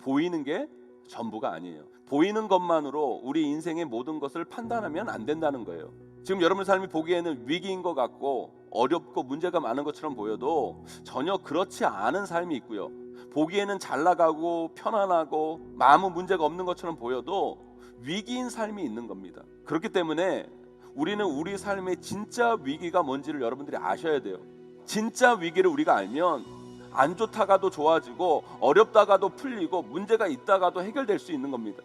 보이는 게 전부가 아니에요. 보이는 것만으로 우리 인생의 모든 것을 판단하면 안 된다는 거예요. 지금 여러분 삶이 보기에는 위기인 것 같고 어렵고 문제가 많은 것처럼 보여도 전혀 그렇지 않은 삶이 있고요. 보기에는 잘 나가고 편안하고 아무 문제가 없는 것처럼 보여도 위기인 삶이 있는 겁니다. 그렇기 때문에 우리는 우리 삶의 진짜 위기가 뭔지를 여러분들이 아셔야 돼요. 진짜 위기를 우리가 알면 안 좋다가도 좋아지고 어렵다가도 풀리고 문제가 있다가도 해결될 수 있는 겁니다.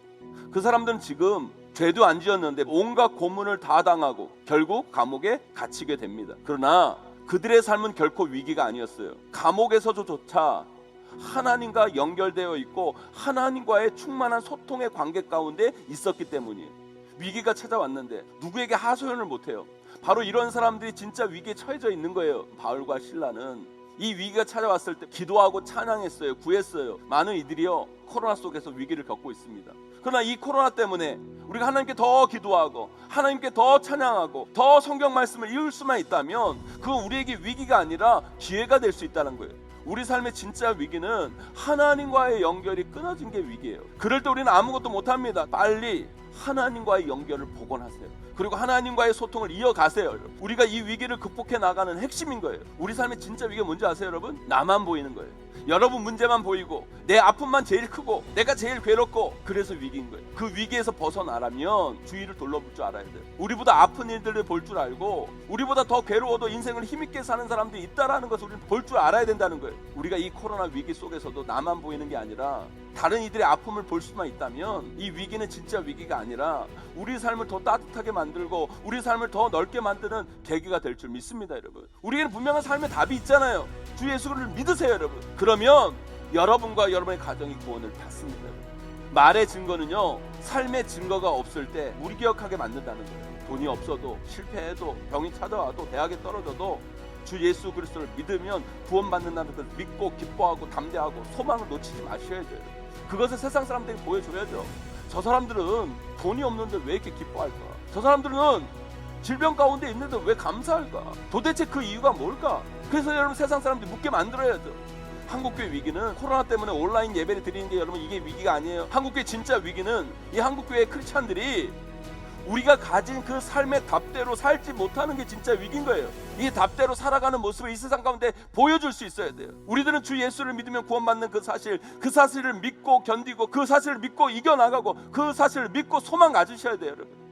그 사람들은 지금 죄도 안 지었는데 온갖 고문을 다 당하고 결국 감옥에 갇히게 됩니다. 그러나 그들의 삶은 결코 위기가 아니었어요. 감옥에서조차 하나님과 연결되어 있고 하나님과의 충만한 소통의 관계 가운데 있었기 때문이에요. 위기가 찾아왔는데 누구에게 하소연을 못해요. 바로 이런 사람들이 진짜 위기에 처해져 있는 거예요. 바울과 신라는 이 위기가 찾아왔을 때 기도하고 찬양했어요. 구했어요. 많은 이들이요 코로나 속에서 위기를 겪고 있습니다. 그러나 이 코로나 때문에 우리가 하나님께 더 기도하고 하나님께 더 찬양하고 더 성경 말씀을 읽을 수만 있다면 그건 우리에게 위기가 아니라 기회가 될 수 있다는 거예요. 우리 삶의 진짜 위기는 하나님과의 연결이 끊어진 게 위기예요. 그럴 때 우리는 아무것도 못 합니다. 빨리 하나님과의 연결을 복원하세요. 그리고 하나님과의 소통을 이어가세요. 여러분. 우리가 이 위기를 극복해 나가는 핵심인 거예요. 우리 삶의 진짜 위기가 뭔지 아세요, 여러분? 나만 보이는 거예요. 여러분 문제만 보이고 내 아픔만 제일 크고 내가 제일 괴롭고 그래서 위기인 거예요. 그 위기에서 벗어나려면 주위를 돌려볼 줄 알아야 돼요. 우리보다 아픈 일들을 볼 줄 알고 우리보다 더 괴로워도 인생을 힘있게 사는 사람들이 있다라는 것을 우리는 볼 줄 알아야 된다는 거예요. 우리가 이 코로나 위기 속에서도 나만 보이는 게 아니라 다른 이들의 아픔을 볼 수만 있다면 이 위기는 진짜 위기가 아니라 우리 삶을 더 따뜻하게 만들고 우리 삶을 더 넓게 만드는 계기가 될 줄 믿습니다, 여러분. 우리에게는 분명한 삶의 답이 있잖아요. 주 예수를 믿으세요, 여러분. 그러면 여러분과 여러분의 가정이 구원을 받습니다. 여러분. 말의 증거는요, 삶의 증거가 없을 때 무기력하게 만든다는 거예요. 돈이 없어도 실패해도 병이 찾아와도 대학에 떨어져도 주 예수 그리스도를 믿으면 구원받는다는 것을 믿고 기뻐하고 담대하고 소망을 놓치지 마셔야 돼요. 그것을 세상 사람들에게 보여줘야죠. 저 사람들은 돈이 없는데 왜 이렇게 기뻐할까? 저 사람들은 질병 가운데 있는데 왜 감사할까? 도대체 그 이유가 뭘까? 그래서 여러분 세상 사람들이 묻게 만들어야죠. 한국교회 위기는 코로나 때문에 온라인 예배를 드리는 게 여러분 이게 위기가 아니에요. 한국교회 진짜 위기는 이 한국교회 크리스찬들이 우리가 가진 그 삶의 답대로 살지 못하는 게 진짜 위기인 거예요. 이 답대로 살아가는 모습을 이 세상 가운데 보여줄 수 있어야 돼요. 우리들은 주 예수를 믿으면 구원받는 그 사실, 그 사실을 믿고 견디고 그 사실을 믿고 이겨나가고 그 사실을 믿고 소망 가지셔야 돼요, 여러분.